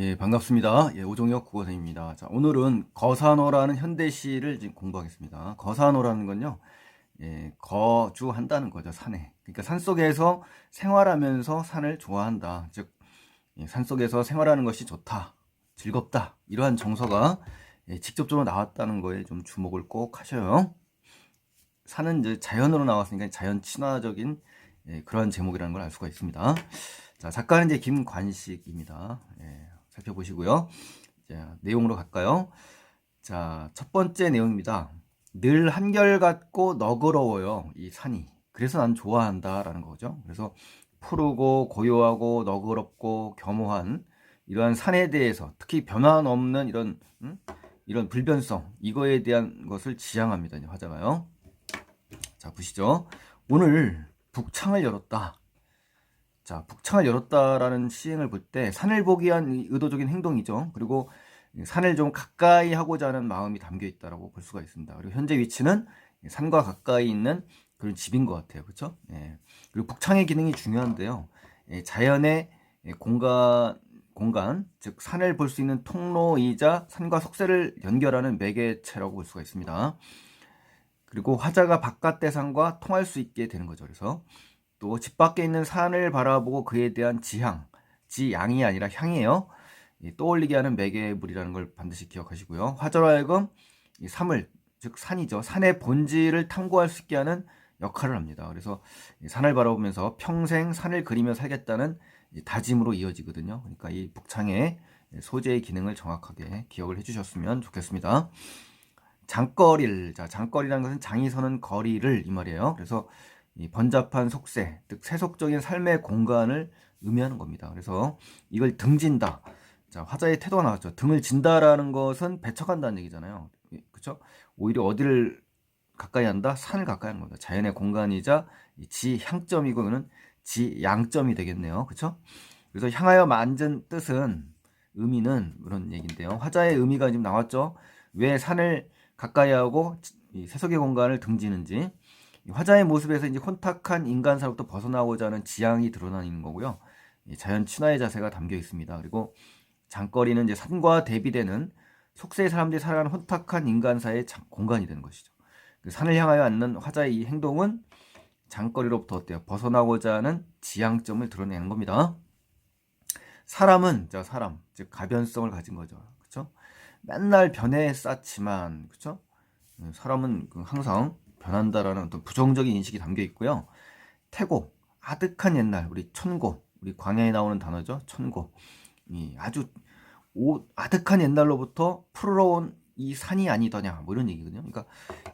예, 반갑습니다. 예, 오종혁 국어선생님입니다. 자, 오늘은 거산어라는 현대시를 지금 공부하겠습니다. 거산어라는 건요, 예, 거주한다는 거죠, 산에. 그러니까 산 속에서 생활하면서 산을 좋아한다. 즉, 예, 산 속에서 생활하는 것이 좋다, 즐겁다. 이러한 정서가 예, 직접적으로 나왔다는 거에 좀 주목을 꼭 하셔요. 산은 이제 자연으로 나왔으니까 자연 친화적인 예, 그러한 제목이라는 걸 알 수가 있습니다. 자, 작가는 이제 김관식입니다. 예, 살펴보시고요. 자, 내용으로 갈까요? 자, 첫 번째 내용입니다. 늘 한결같고 너그러워요. 이 산이. 그래서 난 좋아한다라는 거죠. 그래서 푸르고 고요하고 너그럽고 겸허한 이러한 산에 대해서 특히 변화없는 이런 음? 이런 불변성 이거에 대한 것을 지향합니다. 화자가요. 자, 보시죠. 오늘 북창을 열었다. 자, 북창을 열었다라는 시행을 볼 때 산을 보기 위한 의도적인 행동이죠. 그리고 산을 좀 가까이 하고자 하는 마음이 담겨 있다라고 볼 수가 있습니다. 그리고 현재 위치는 산과 가까이 있는 그런 집인 것 같아요. 그렇죠? 예. 그리고 북창의 기능이 중요한데요. 예, 자연의 공간 공간, 즉 산을 볼 수 있는 통로이자 산과 속세를 연결하는 매개체라고 볼 수가 있습니다. 그리고 화자가 바깥 대상과 통할 수 있게 되는 거죠. 그래서 또 집 밖에 있는 산을 바라보고 그에 대한 지향, 지양이 아니라 향이에요. 떠올리게 하는 매개물이라는 걸 반드시 기억하시고요. 화자로 하여금 이 산을, 즉 산이죠. 산의 본질을 탐구할 수 있게 하는 역할을 합니다. 그래서 산을 바라보면서 평생 산을 그리며 살겠다는 다짐으로 이어지거든요. 그러니까 이 북창의 소재의 기능을 정확하게 기억을 해주셨으면 좋겠습니다. 장거리를 자 장거리라는 것은 장이 서는 거리를 이 말이에요. 그래서 이 번잡한 속세, 즉 세속적인 삶의 공간을 의미하는 겁니다. 그래서 이걸 등진다. 자 화자의 태도가 나왔죠. 등을 진다라는 것은 배척한다는 얘기잖아요. 그렇죠? 오히려 어디를 가까이 한다? 산을 가까이 하는 겁니다. 자연의 공간이자 지향점이고 이거는 지양점이 되겠네요. 그렇죠? 그래서 향하여 만든 뜻은 의미는 그런 얘기인데요. 화자의 의미가 지금 나왔죠. 왜 산을 가까이 하고 세속의 공간을 등지는지 화자의 모습에서 이제 혼탁한 인간 사로부터 벗어나고자 하는 지향이 드러나는 거고요. 자연 친화의 자세가 담겨 있습니다. 그리고 장거리는 이제 산과 대비되는 속세의 사람들이 살아가는 혼탁한 인간사의 공간이 되는 것이죠. 그 산을 향하여 앉는 화자의 이 행동은 장거리로부터 어때요? 벗어나고자 하는 지향점을 드러내는 겁니다. 사람은 자 사람 즉 가변성을 가진 거죠. 그렇죠? 맨날 변해 쌓지만 그렇죠? 사람은 그 항상 변한다라는 어떤 부정적인 인식이 담겨 있고요. 태고 아득한 옛날 우리 천고 우리 광야에 나오는 단어죠. 천고 이 아주 오, 아득한 옛날로부터 풀어온 이 산이 아니더냐 뭐 이런 얘기거든요. 그러니까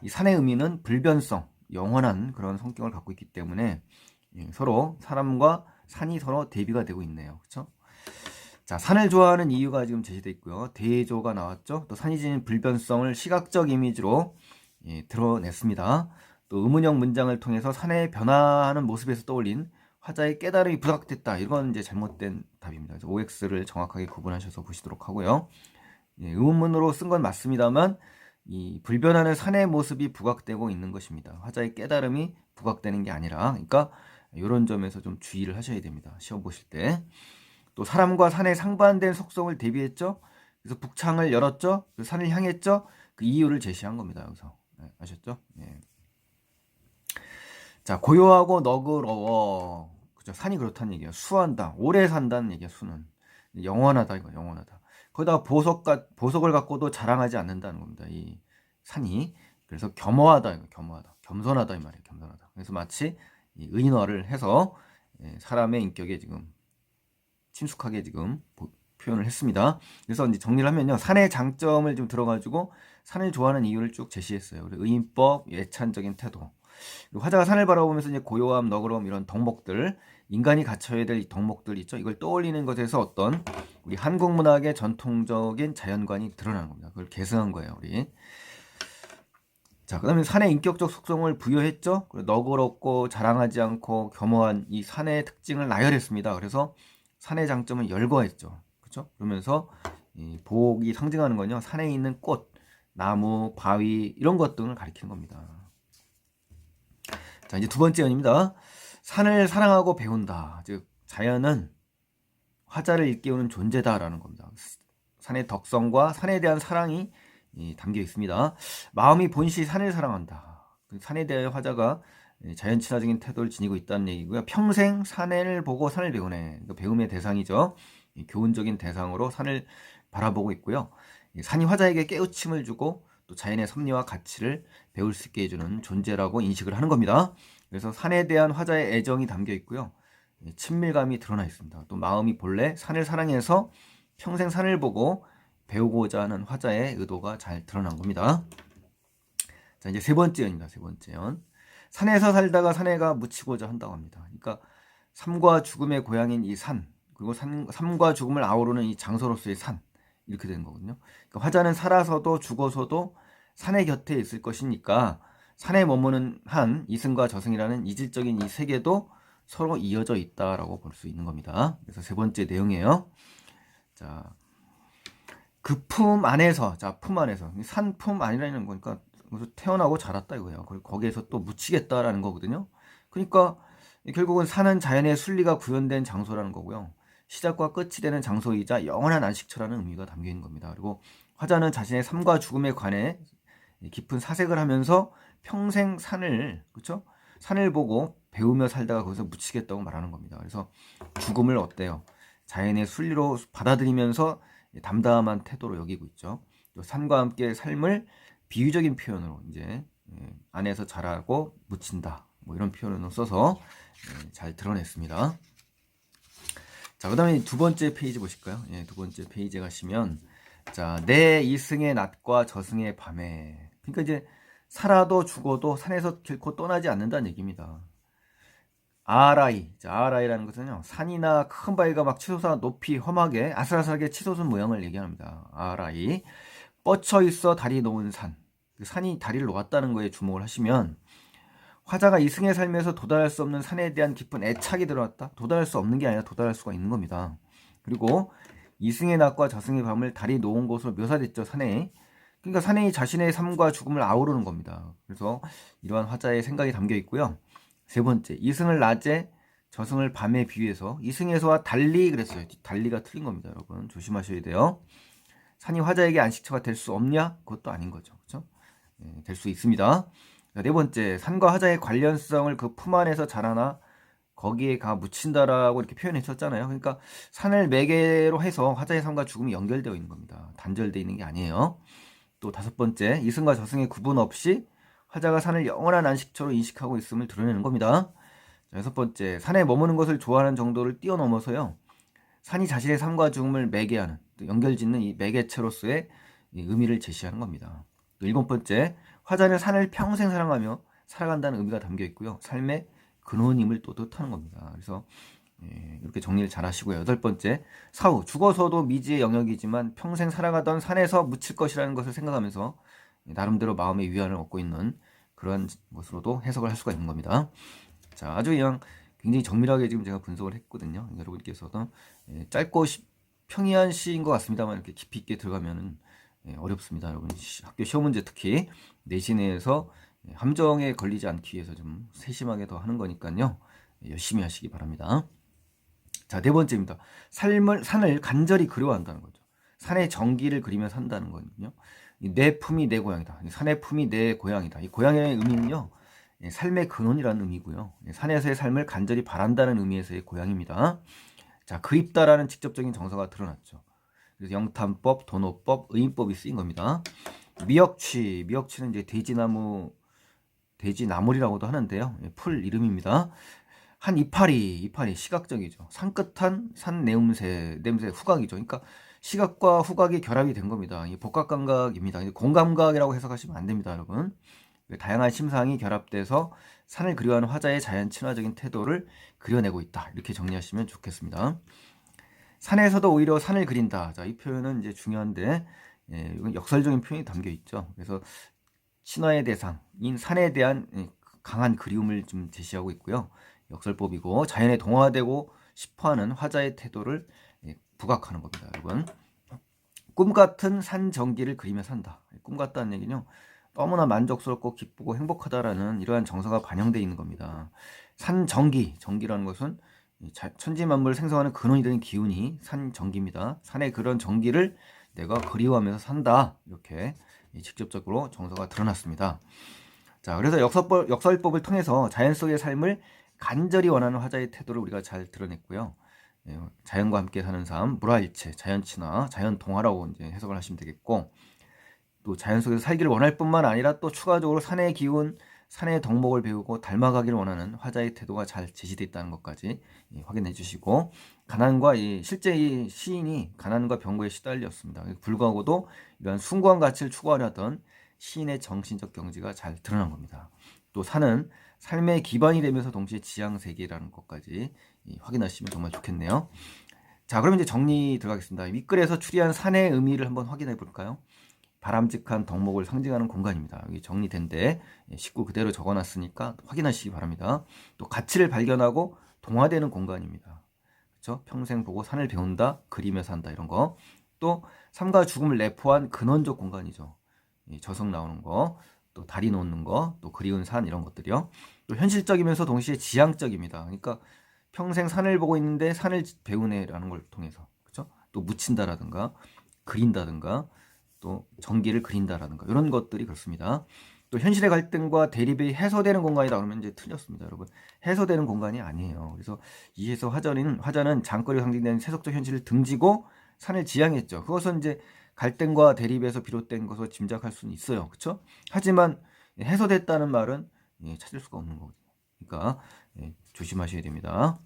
이 산의 의미는 불변성, 영원한 그런 성격을 갖고 있기 때문에 예, 서로 사람과 산이 서로 대비가 되고 있네요. 그렇죠? 자, 산을 좋아하는 이유가 지금 제시되어 있고요. 대조가 나왔죠. 또 산이 지닌 불변성을 시각적 이미지로 예, 드러냈습니다. 또 의문형 문장을 통해서 산의 변화하는 모습에서 떠올린 화자의 깨달음이 부각됐다. 이건 이제 잘못된 답입니다. 그래서 OX를 정확하게 구분하셔서 보시도록 하고요. 예, 의문문으로 쓴 건 맞습니다만 이 불변하는 산의 모습이 부각되고 있는 것입니다. 화자의 깨달음이 부각되는 게 아니라, 그러니까 이런 점에서 좀 주의를 하셔야 됩니다. 시험 보실 때. 또 사람과 산의 상반된 속성을 대비했죠. 그래서 북창을 열었죠. 그 산을 향했죠. 그 이유를 제시한 겁니다. 여기서 네, 아셨죠? 네. 자 고요하고 너그러워. 그죠? 산이 그렇다는 얘기야. 수한다. 오래 산다는 얘기야. 수는 영원하다 이거 영원하다. 거기다가 보석 가, 보석을 갖고도 자랑하지 않는다는 겁니다. 이 산이. 그래서 겸허하다, 이거 겸허하다. 겸손하다, 이 말이에요. 겸손하다. 그래서 마치 이 의인어를 해서 예, 사람의 인격에 지금 친숙하게 지금 표현을 했습니다. 그래서 이제 정리를 하면요. 산의 장점을 좀 들어가지고 산을 좋아하는 이유를 쭉 제시했어요. 의인법, 예찬적인 태도. 화자가 산을 바라보면서 이제 고요함, 너그러움 이런 덕목들, 인간이 갖춰야 될 덕목들 있죠. 이걸 떠올리는 것에서 어떤 우리 한국 문학의 전통적인 자연관이 드러나는 겁니다. 그걸 계승한 거예요, 우리. 자, 그 다음에 산의 인격적 속성을 부여했죠. 너그럽고 자랑하지 않고 겸허한 이 산의 특징을 나열했습니다. 그래서 산의 장점을 열거했죠. 그렇죠? 그러면서 이 복이 상징하는 건요. 산에 있는 꽃, 나무, 바위 이런 것 등을 가리키는 겁니다. 자, 이제 두 번째 연입니다. 산을 사랑하고 배운다. 즉 자연은 화자를 일깨우는 존재다라는 겁니다. 산의 덕성과 산에 대한 사랑이 이, 담겨 있습니다. 마음이 본시 산을 사랑한다. 그 산에 대한 화자가 자연 친화적인 태도를 지니고 있다는 얘기고요. 평생 산을 보고 산을 배우네. 그 배움의 대상이죠. 교훈적인 대상으로 산을 바라보고 있고요. 산이 화자에게 깨우침을 주고 또 자연의 섭리와 가치를 배울 수 있게 해주는 존재라고 인식을 하는 겁니다. 그래서 산에 대한 화자의 애정이 담겨 있고요. 친밀감이 드러나 있습니다. 또 마음이 본래 산을 사랑해서 평생 산을 보고 배우고자 하는 화자의 의도가 잘 드러난 겁니다. 자, 이제 세 번째 연입니다. 세 번째 연. 산에서 살다가 산에가 묻히고자 한다고 합니다. 그러니까 삶과 죽음의 고향인 이 산, 그리고 산, 삶과 죽음을 아우르는 이 장소로서의 산, 이렇게 되는 거거든요. 그러니까 화자는 살아서도 죽어서도 산의 곁에 있을 것이니까 산에 머무는 한 이승과 저승이라는 이질적인 이 세계도 서로 이어져 있다라고 볼 수 있는 겁니다. 그래서 세 번째 내용이에요. 자, 그 품 안에서, 자, 품 안에서 산품 안이라는 거니까 태어나고 자랐다 이거예요. 그리고 거기에서 또 묻히겠다라는 거거든요. 그러니까 결국은 산은 자연의 순리가 구현된 장소라는 거고요. 시작과 끝이 되는 장소이자 영원한 안식처라는 의미가 담겨 있는 겁니다. 그리고 화자는 자신의 삶과 죽음에 관해 깊은 사색을 하면서 평생 산을 그렇죠? 산을 보고 배우며 살다가 거기서 묻히겠다고 말하는 겁니다. 그래서 죽음을 어때요? 자연의 순리로 받아들이면서 담담한 태도로 여기고 있죠. 또 산과 함께 삶을 비유적인 표현으로 이제 예, 안에서 자라고 묻힌다. 뭐 이런 표현을 써서 예, 잘 드러냈습니다. 자, 그 다음에 두 번째 페이지 보실까요? 예, 두 번째 페이지에 가시면, 자, 내 이승의 낮과 저승의 밤에. 그러니까 이제 살아도 죽어도 산에서 결코 떠나지 않는다는 얘기입니다. 아라이. 자, 아라이라는 것은요, 산이나 큰 바위가 막 치솟아 높이 험하게 아슬아슬하게 치솟은 모양을 얘기합니다. 아라이. 뻗쳐 있어 다리 놓은 산. 그 산이 다리를 놓았다는 거에 주목을 하시면, 화자가 이승의 삶에서 도달할 수 없는 산에 대한 깊은 애착이 들어왔다. 도달할 수 없는 게 아니라 도달할 수가 있는 겁니다. 그리고 이승의 낮과 저승의 밤을 달이 놓은 곳으로 묘사됐죠, 산에. 그러니까 산에 자신의 삶과 죽음을 아우르는 겁니다. 그래서 이러한 화자의 생각이 담겨 있고요. 세 번째, 이승을 낮에 저승을 밤에 비유해서 이승에서와 달리 그랬어요. 달리가 틀린 겁니다, 여러분. 조심하셔야 돼요. 산이 화자에게 안식처가 될 수 없냐? 그것도 아닌 거죠. 그렇죠? 네, 될수 있습니다. 네 번째, 산과 화자의 관련성을 그 품 안에서 자라나 거기에 가 묻힌다라고 이렇게 표현했었잖아요. 그러니까 산을 매개로 해서 화자의 삶과 죽음이 연결되어 있는 겁니다. 단절되어 있는 게 아니에요. 또 다섯 번째, 이승과 저승의 구분 없이 화자가 산을 영원한 안식처로 인식하고 있음을 드러내는 겁니다. 자, 여섯 번째, 산에 머무는 것을 좋아하는 정도를 뛰어넘어서요. 산이 자신의 삶과 죽음을 매개하는, 연결짓는 이 매개체로서의 의미를 제시하는 겁니다. 일곱 번째, 화자는 산을 평생 사랑하며 살아간다는 의미가 담겨 있고요. 삶의 근원임을 또 뜻하는 겁니다. 그래서 예, 이렇게 정리를 잘 하시고요. 여덟 번째, 사후, 죽어서도 미지의 영역이지만 평생 살아가던 산에서 묻힐 것이라는 것을 생각하면서 나름대로 마음의 위안을 얻고 있는 그런 것으로도 해석을 할 수가 있는 겁니다. 자, 아주 그냥 굉장히 정밀하게 지금 제가 분석을 했거든요. 여러분께서도 예, 짧고 평이한 시인 것 같습니다만 이렇게 깊이 있게 들어가면은 예, 어렵습니다. 여러분 학교 시험 문제 특히 내신에서 예, 함정에 걸리지 않기 위해서 좀 세심하게 더 하는 거니까요. 예, 열심히 하시기 바랍니다. 자, 네 번째입니다. 삶을, 산을 간절히 그리워한다는 거죠. 산의 정기를 그리며 산다는 거거든요. 내 품이 내 고향이다. 산의 품이 내 고향이다. 이 고향의 의미는요, 삶의 근원이라는 의미고요. 산에서의 삶을 간절히 바란다는 의미에서의 고향입니다. 자, 그립다라는 직접적인 정서가 드러났죠. 그래서 영탄법, 도노법, 의인법이 쓰인 겁니다. 미역취, 미역취는 이제 돼지나무, 돼지나물이라고도 하는데요. 예, 풀 이름입니다. 한 이파리, 이파리 시각적이죠. 산끝한 산 내음새, 냄새 후각이죠. 그러니까 시각과 후각이 결합이 된 겁니다. 이 복각 감각입니다. 공감각이라고 해석하시면 안 됩니다, 여러분. 다양한 심상이 결합돼서 산을 그리워하는 화자의 자연 친화적인 태도를 그려내고 있다. 이렇게 정리하시면 좋겠습니다. 산에서도 오히려 산을 그린다. 자, 이 표현은 이제 중요한데, 예, 이건 역설적인 표현이 담겨 있죠. 그래서 신화의 대상인 산에 대한 예, 강한 그리움을 좀 제시하고 있고요. 역설법이고 자연에 동화되고 싶어하는 화자의 태도를 예, 부각하는 겁니다, 여러분. 꿈 같은 산 전기를 그리며 산다. 꿈 같다는 얘기는요. 너무나 만족스럽고 기쁘고 행복하다라는 이러한 정서가 반영되어 있는 겁니다. 산 전기, 전기라는 것은 천지 만물을 생성하는 근원이 되는 기운이 산 전기입니다. 산의 그런 전기를 내가 그리워하면서 산다. 이렇게 이 직접적으로 정서가 드러났습니다. 자, 그래서 역설법, 역설법을 통해서 자연 속의 삶을 간절히 원하는 화자의 태도를 우리가 잘 드러냈고요. 예, 자연과 함께 사는 삶, 물화일체, 자연 친화, 자연 동화라고 이제 해석을 하시면 되겠고, 또 자연 속에서 살기를 원할 뿐만 아니라 또 추가적으로 산의 기운, 산의 덕목을 배우고 닮아가기를 원하는 화자의 태도가 잘 제시되어 있다는 것까지 예, 확인해 주시고, 가난과 이 실제 이 시인이 가난과 병고에 시달렸습니다. 불구하고도 이러한 숭고한 가치를 추구하려 하던 시인의 정신적 경지가 잘 드러난 겁니다. 또 산은 삶의 기반이 되면서 동시에 지향 세계라는 것까지 이, 확인하시면 정말 좋겠네요. 자, 그럼 이제 정리 들어가겠습니다. 윗글에서 추리한 산의 의미를 한번 확인해 볼까요? 바람직한 덕목을 상징하는 공간입니다. 여기 정리된데 예, 식구 그대로 적어놨으니까 확인하시기 바랍니다. 또 가치를 발견하고 동화되는 공간입니다. 그렇죠? 평생 보고 산을 배운다, 그리며 산다 이런 거. 또 삶과 죽음을 내포한 근원적 공간이죠. 이 저성 나오는 거, 또 다리 놓는 거, 또 그리운 산 이런 것들이요. 또 현실적이면서 동시에 지향적입니다. 그러니까 평생 산을 보고 있는데 산을 배우네라는 걸 통해서 그렇죠? 또 묻힌다라든가 그린다든가 또 전기를 그린다라든가 이런 것들이 그렇습니다. 또 현실의 갈등과 대립이 해소되는 공간이다 그러면 이제 틀렸습니다, 여러분. 해소되는 공간이 아니에요. 그래서 이에서 화자는 화자는 장거리 상징되는 세속적 현실을 등지고 산을 지향했죠. 그것은 이제 갈등과 대립에서 비롯된 것으로 짐작할 수는 있어요. 그렇죠? 하지만 해소됐다는 말은 예, 찾을 수가 없는 거거든요. 그러니까 예, 조심하셔야 됩니다.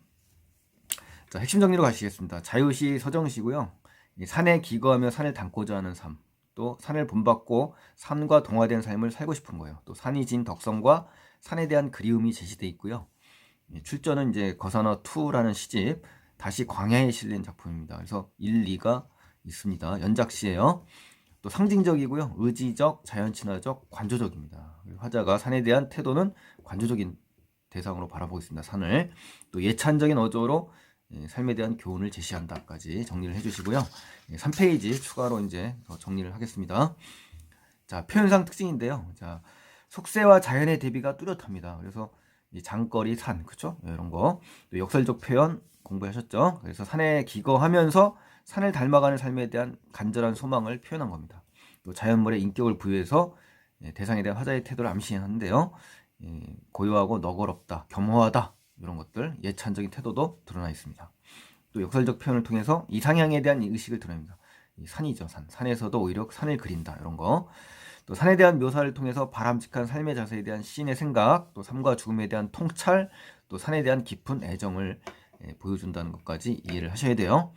자, 핵심 정리로 가시겠습니다. 자유시 서정시고요. 이 산에 기거하며 산을 담고자 하는 삶. 또 산을 본받고 산과 동화된 삶을 살고 싶은 거예요. 또 산이 진 덕성과 산에 대한 그리움이 제시돼 있고요. 예, 출전은 이제 거산어 2라는 시집 다시 광야에 실린 작품입니다. 그래서 1, 2가 있습니다. 연작시예요. 또 상징적이고요. 의지적, 자연친화적, 관조적입니다. 화자가 산에 대한 태도는 관조적인 대상으로 바라보고 있습니다. 산을 또 예찬적인 어조로 예, 삶에 대한 교훈을 제시한다까지 정리를 해주시고요. 3페이지 추가로 이제 더 정리를 하겠습니다. 자 표현상 특징인데요. 자 속세와 자연의 대비가 뚜렷합니다. 그래서 이 장거리 산 그쵸 이런 거 또 역설적 표현 공부하셨죠. 그래서 산에 기거하면서 산을 닮아가는 삶에 대한 간절한 소망을 표현한 겁니다. 또 자연물의 인격을 부여해서 예, 대상에 대한 화자의 태도를 암시하는데요. 예, 고요하고 너거럽다, 겸허하다 이런 것들 예찬적인 태도도 드러나 있습니다. 또 역설적 표현을 통해서 이상향에 대한 의식을 드러냅니다. 산이죠, 산. 산에서도 오히려 산을 그린다 이런 거. 또 산에 대한 묘사를 통해서 바람직한 삶의 자세에 대한 시인의 생각, 또 삶과 죽음에 대한 통찰, 또 산에 대한 깊은 애정을 예, 보여준다는 것까지 이해를 하셔야 돼요.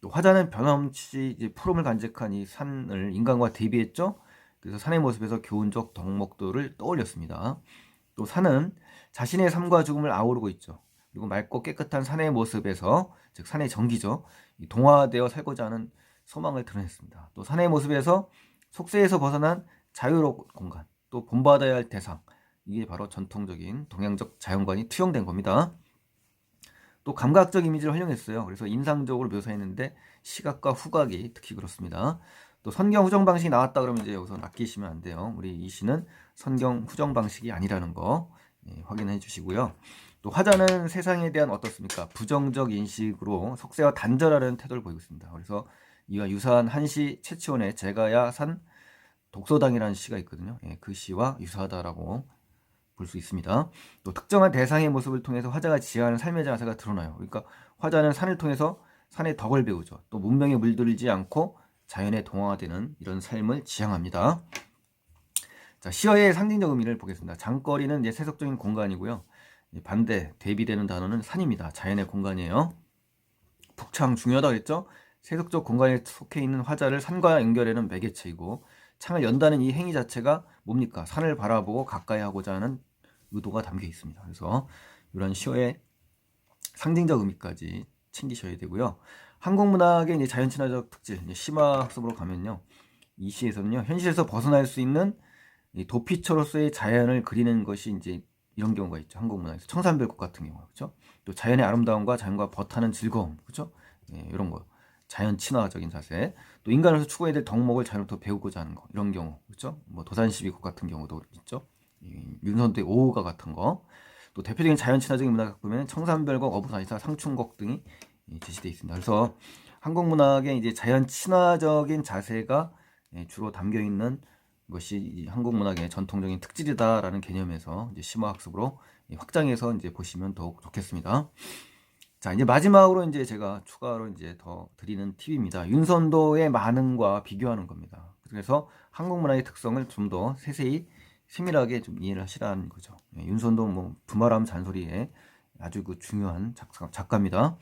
또 화자는 변함없이 푸름을 간직한 이 산을 인간과 대비했죠. 그래서 산의 모습에서 교훈적 덕목도를 떠올렸습니다. 또 산은 자신의 삶과 죽음을 아우르고 있죠. 그리고 맑고 깨끗한 산의 모습에서 즉 산의 전기죠. 동화되어 살고자 하는 소망을 드러냈습니다. 또 산의 모습에서 속세에서 벗어난 자유로운 공간, 또 본받아야 할 대상, 이게 바로 전통적인 동양적 자연관이 투영된 겁니다. 또 감각적 이미지를 활용했어요. 그래서 인상적으로 묘사했는데 시각과 후각이 특히 그렇습니다. 또 선경 후정 방식이 나왔다 그러면 이제 여기서 낚이시면 안 돼요. 우리 이 시는 선경 후정 방식이 아니라는 거 예, 확인해 주시고요. 또 화자는 세상에 대한 어떻습니까? 부정적 인식으로 속세와 단절하려는 태도를 보이고 있습니다. 그래서 이와 유사한 한시 최치원의 제가야 산 독서당이라는 시가 있거든요. 예, 그 시와 유사하다라고 볼 수 있습니다. 또 특정한 대상의 모습을 통해서 화자가 지향하는 삶의 자세가 드러나요. 그러니까 화자는 산을 통해서 산의 덕을 배우죠. 또 문명에 물들지 않고 자연에 동화되는 이런 삶을 지향합니다. 자, 시어의 상징적 의미를 보겠습니다. 장거리는 이제 세속적인 공간이고요. 반대, 대비되는 단어는 산입니다. 자연의 공간이에요. 북창 중요하다 그랬죠? 세속적 공간에 속해 있는 화자를 산과 연결하는 매개체이고 창을 연다는 이 행위 자체가 뭡니까? 산을 바라보고 가까이 하고자 하는 의도가 담겨 있습니다. 그래서 이런 시어의 상징적 의미까지 챙기셔야 되고요. 한국 문학의 이제 자연 친화적 특질, 심화 학습으로 가면요. 이 시에서는요. 현실에서 벗어날 수 있는 도피처로서의 자연을 그리는 것이 이제 이런 경우가 있죠. 한국 문화에서 청산별꽃 같은 경우 그렇죠? 또 자연의 아름다움과 자연과 버타는 즐거움 그렇죠? 예, 이런 거 자연 친화적인 자세 또 인간으로서 추구해야 될 덕목을 자연부터 배우고자 하는 거 이런 경우 그렇죠? 뭐 도산시비꽃 같은 경우도 있죠. 윤선도의 오후가 같은 거. 또 대표적인 자연 친화적인 문학 보면 청산별곡, 어부사이사, 상춘곡 등이 예, 제시되어 있습니다. 그래서 한국 문학의 이제 자연 친화적인 자세가 예, 주로 담겨 있는 것이 이 한국 문학의 전통적인 특질이다라는 개념에서 이제 심화 학습으로 확장해서 이제 보시면 더욱 좋겠습니다. 자, 이제 마지막으로 이제 제가 추가로 이제 더 드리는 팁입니다. 윤선도의 만능과 비교하는 겁니다. 그래서 한국 문화의 특성을 좀 더 세세히 세밀하게 좀 이해를 하시라는 거죠. 예, 윤선도 뭐 두말하면 잔소리에 아주 그 중요한 작가, 작가입니다.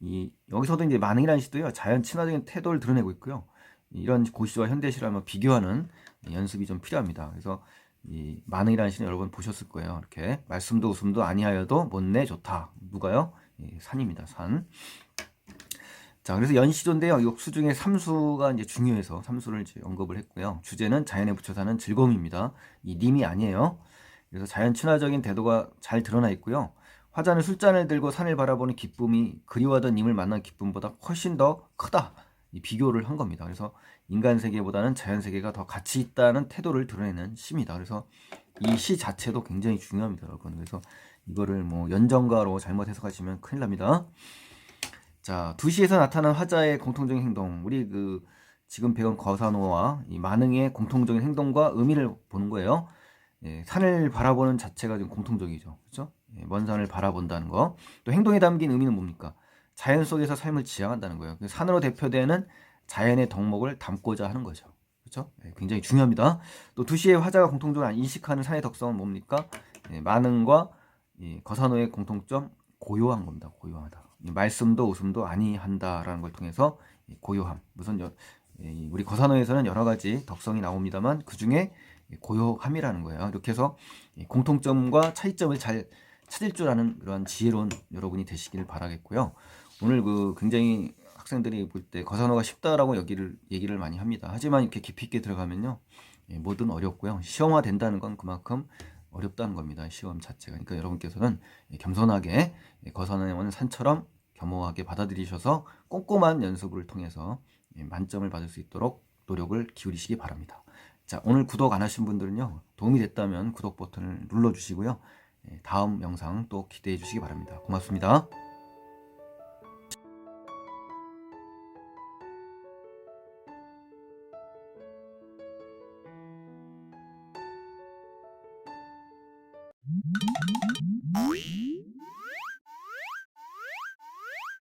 이 여기서도 이제 만능이라는 시도요 자연 친화적인 태도를 드러내고 있고요. 이런 고시와 현대시를 한번 비교하는 연습이 좀 필요합니다. 그래서 이 만능이라는 시는 여러분 보셨을 거예요. 이렇게 말씀도 웃음도 아니하여도 못내 좋다. 누가요? 예, 산입니다. 산. 자, 그래서 연시조인데요. 이 수중에 삼수가 이제 중요해서 삼수를 이제 언급을 했고요. 주제는 자연에 붙여 사는 즐거움입니다. 이 님이 아니에요. 그래서 자연 친화적인 태도가 잘 드러나 있고요. 화자는 술잔을 들고 산을 바라보는 기쁨이 그리워하던 님을 만난 기쁨보다 훨씬 더 크다. 이 비교를 한 겁니다. 그래서 인간 세계보다는 자연 세계가 더 가치 있다는 태도를 드러내는 시입니다. 그래서 이 시 자체도 굉장히 중요합니다, 여러분. 그래서 이거를 뭐 연정가로 잘못 해석하시면 큰일 납니다. 자, 두시에서 나타난 화자의 공통적인 행동. 우리 그 지금 배운 거사노와 이 만흥의 공통적인 행동과 의미를 보는 거예요. 예, 산을 바라보는 자체가 좀 공통적이죠. 그렇죠? 예, 먼 산을 바라본다는 거. 또 행동에 담긴 의미는 뭡니까? 자연 속에서 삶을 지향한다는 거예요. 그 산으로 대표되는 자연의 덕목을 담고자 하는 거죠. 그렇죠? 예, 굉장히 중요합니다. 또 두시의 화자가 공통적으로 인식하는 산의 덕성은 뭡니까? 예, 만흥과 이 거사노의 공통점 고요한 겁니다. 고요하다. 말씀도 웃음도 아니한다라는 걸 통해서 고요함. 무슨 여, 우리 거사노에서는 여러 가지 덕성이 나옵니다만 그 중에 고요함이라는 거예요. 이렇게 해서 공통점과 차이점을 잘 찾을 줄 아는 그런 지혜로운 여러분이 되시길 바라겠고요. 오늘 그 굉장히 학생들이 볼 때 거사노가 쉽다라고 여기를 얘기를 많이 합니다. 하지만 이렇게 깊이 있게 들어가면요. 뭐든 어렵고요. 시험화 된다는 건 그만큼 어렵다는 겁니다. 시험 자체가. 그러니까 여러분께서는 겸손하게 거사노에 오는 산처럼 겸허하게 받아들이셔서 꼼꼼한 연습을 통해서 만점을 받을 수 있도록 노력을 기울이시기 바랍니다. 자, 오늘 구독 안 하신 분들은요, 도움이 됐다면 구독 버튼을 눌러 주시고요. 다음 영상 또 기대해 주시기 바랍니다. 고맙습니다.